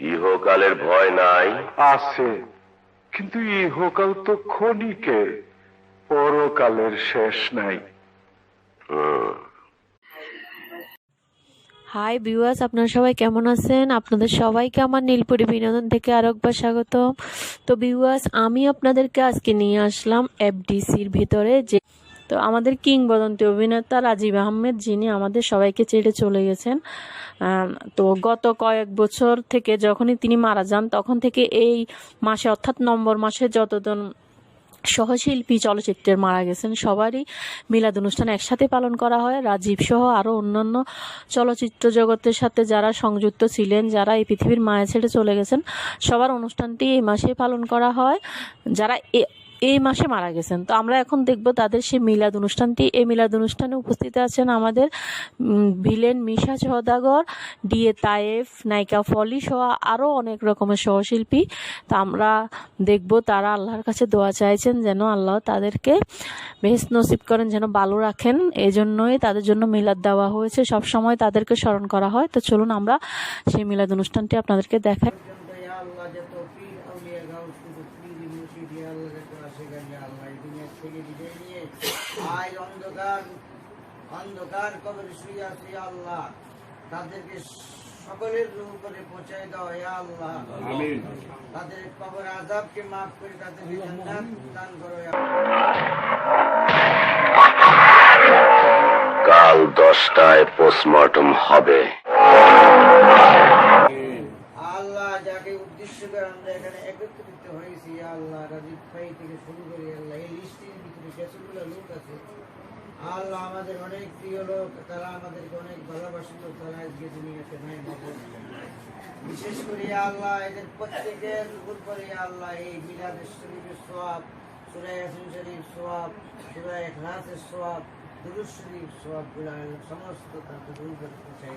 ইহকালের ভয় নাই? আছে। কিন্তু ইহকাল তো ক্ষণিকের পরকালের শেষ নাই। হাই ভিউয়ার্স আপনারা সবাই কেমন আছেন? আপনাদের সবাইকে আমার নীলপুরি বিনোদন থেকে আরেকবার স্বাগত তো ভিউয়ার্স আমি আপনাদেরকে আজকে নিয়ে আসলাম এফডিসির ভিতরে যে তো আমাদের কিংবদন্তি অভিনেতা রাজীব আহমেদ, যিনি আমাদের সবাইকে ছেড়ে চলে গেছেন। তো গত কয়েক বছর থেকে যখনই তিনি মারা যান, তখন থেকে এই মাসে, অর্থাৎ নম্বর মাসে যতজন সহশিল্পী চলচ্চিত্রের মারা গেছেন, সবারই মিলাদ অনুষ্ঠান একসাথে পালন করা হয়। রাজীব সহ আরও অন্যান্য চলচ্চিত্র জগতের সাথে যারা সংযুক্ত ছিলেন, যারা এই পৃথিবীর মায়া ছেড়ে চলে গেছেন, সবার অনুষ্ঠানটি এই মাসে পালন করা হয়। যারা এই মাসে মারা গেছেন। তো আমরা এখন দেখব তাদের সেই মিলাদ অনুষ্ঠানটি। এই মিলাদ অনুষ্ঠানে উপস্থিত আছেন আমাদের ভিলেন মিশা সদাগর, ডিএ তায়েফ, নায়িকা ফলি সহ আরও অনেক রকমের সহশিল্পী। তা আমরা দেখব তারা আল্লাহর কাছে দোয়া চাইছেন যেন আল্লাহ তাদেরকে বেশ নসিব করেন, যেন ভালো রাখেন। এই জন্যই তাদের জন্য মিলাদ দেওয়া হয়েছে। সব সময় তাদেরকে স্মরণ করা হয়। তো চলুন আমরা সেই মিলাদ অনুষ্ঠানটি আপনাদেরকে দেখাই। আল্লাহ থেকে বিদায় নিয়ে অন্ধকার অন্ধকার কবর শুয়ে আছে আল্লাহ। তাদেরকে সকলের রূপ করে পৌঁছায় দাও ইয়া আল্লাহ। তাদের কবর আজাবকে মাফ করে তাদেরকে জান্নাত দান করো কাল দশটায় পোস্টমর্টম হবে। বিশেষ করে আল্লাহ, এদের প্রত্যেকের উপর করে আল্লাহ, এই মিলাদের শরীফের সোয়াব সুরায় ইয়াসিন শরীফ সোয়াব সুরায় ইখলাসের সোয়াব দুরুদ শরীফ সোয়াব সমস্ত উপর পৌঁছাই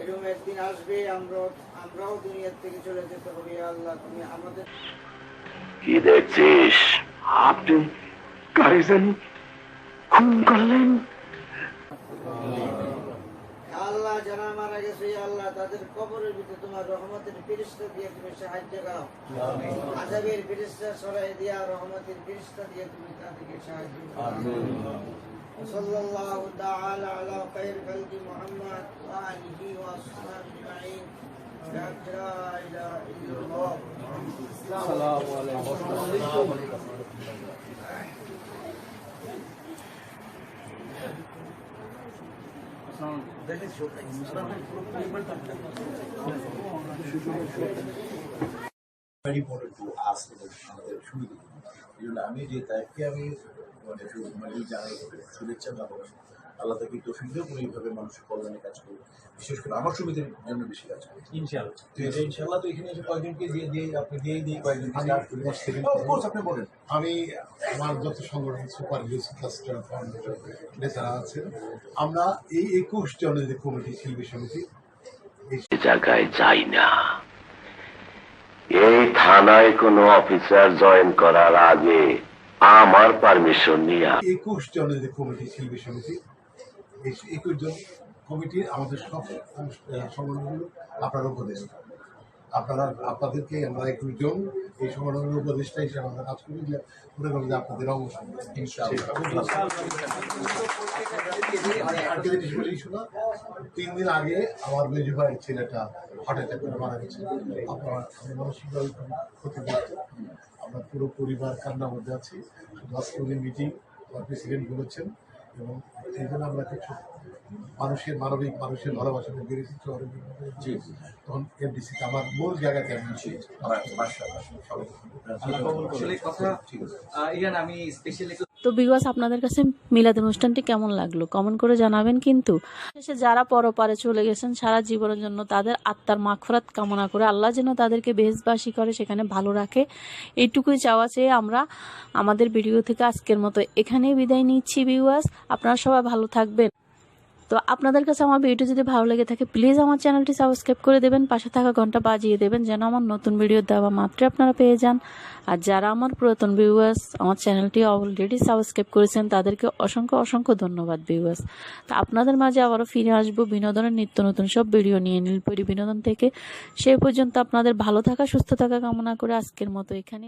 এরকম একদিন আসবে আমরা আমরাও দুনিয়ার থেকে চলে যেতে হবে ইয়া আল্লাহ তুমি আমাদের কি দেখছিস আপনি কারে জানি খুন করলেন ইয়া আল্লাহ যারা মারা গেছে ইয়া আল্লাহ তাদের কবরের ভিতরে তোমার রহমতের ফেরেশতা দিয়ে তুমি সাহায্য দাও আযাবের ফেরেশতা সরাই দিয়া রহমতের ফেরেশতা দিয়ে তুমি তাদেরকে সাহায্য দাও وصلى الله تعالى على خير خلق محمد وآله very important to ask about আমাদের সুবিধা এই জন্য আমি যে তাইফকে আমি মানে শুধু মানে জানাই শুভেচ্ছা ভালোবাসা আল্লাহ তাকে তৌফিক দেব উনি এইভাবে মানুষের কল্যাণে কাজ করবে বিশেষ করে আমার সুবিধার জন্য বেশি কাজ করবে ইনশাআল্লাহ। তো এটা ইনশাল্লাহ তো এখানে এসে কয়েকজনকে দিয়ে দিয়ে আপনি দিয়ে দিয়ে কয়েকজনকে সেকেন্ড Of course, আপনি বলেন। আমি আমার যত সংগঠন সুপার হিরোস ক্লাস্টার ফাউন্ডেশন নেতারা আছেন আমরা এই একুশ জনের যে কমিটি শিল্পী সমিতি জায়গায় যাই না। এই থানায় কোনো অফিসার জয়েন করার আগে আমার পারমিশন নিয়ে একুশ জনের যে কমিটি শিল্পী সমিতি একুশ জন কমিটির আমাদের সব সংগঠনগুলো আপনারা উপদেষ্টা। আপনারা আপনাদেরকে আমরা একুশ জন এই সংগঠনের উপদেষ্টা হিসেবে আমরা কাজ করি, যে মনে করি যে আপনাদের তিন দিন আগে আমার মেজু ভাইয়ের ছেলেটা অ্যাটাক করে মারা গেছে। আপনার মানসিকভাবে ক্ষতিগ্রস্ত। আমরা পুরো পরিবার কান্নার মধ্যে আছি। মিটিং প্রেসিডেন্ট বলেছেন। এবং সেই জন্য আমরা কিছু মানুষের মানবিক মানুষের ভালোবাসা বেড়েছি শহরের তখন এমডিসিতে আমার মূল জায়গাতে আমি আসলে কথা ঠিক আছে। আহ, ইরান আমি স্পেশালি তো বিবাস আপনাদের কাছে মিলাদ অনুষ্ঠানটি কেমন লাগল? কমেন্ট করে জানাবেন কিন্তু। শেষে যারা পরপারে চলে গেছেন, সারা জীবনের জন্য তাদের আত্মার মাখরাত কামনা করে আল্লাহ যেন তাদেরকে বেশবাসী করে, সেখানে ভালো রাখে। এইটুকুই চাওয়া চেয়ে আমরা আমাদের ভিডিও থেকে আজকের মতো এখানেই বিদায় নিচ্ছি বিওয়াস আপনারা সবাই ভালো থাকবেন। তো আপনাদের কাছে আমার ভিডিও যদি ভালো লেগে থাকে প্লিজ আমার চ্যানেলটি সাবস্ক্রাইব করে দেবেন, পাশে থাকা ঘণ্টা বাজিয়ে দেবেন যেন আমার নতুন ভিডিও দেওয়া মাত্রই আপনারা পেয়ে যান। আর যারা আমার পুরাতন ভিউয়ার্স আমার চ্যানেলটি অলরেডি সাবস্ক্রাইব করেছেন, তাদেরকে অসংখ্য অসংখ্য ধন্যবাদ ভিউয়ার্স তো আপনাদের মাঝে আবারও ফিরে আসব বিনোদনের নিত্য নতুন সব ভিডিও নিয়ে নীলপরি বিনোদন থেকে। সে পর্যন্ত আপনাদের ভালো থাকা, সুস্থ থাকা কামনা করে আজকের মতো এখানে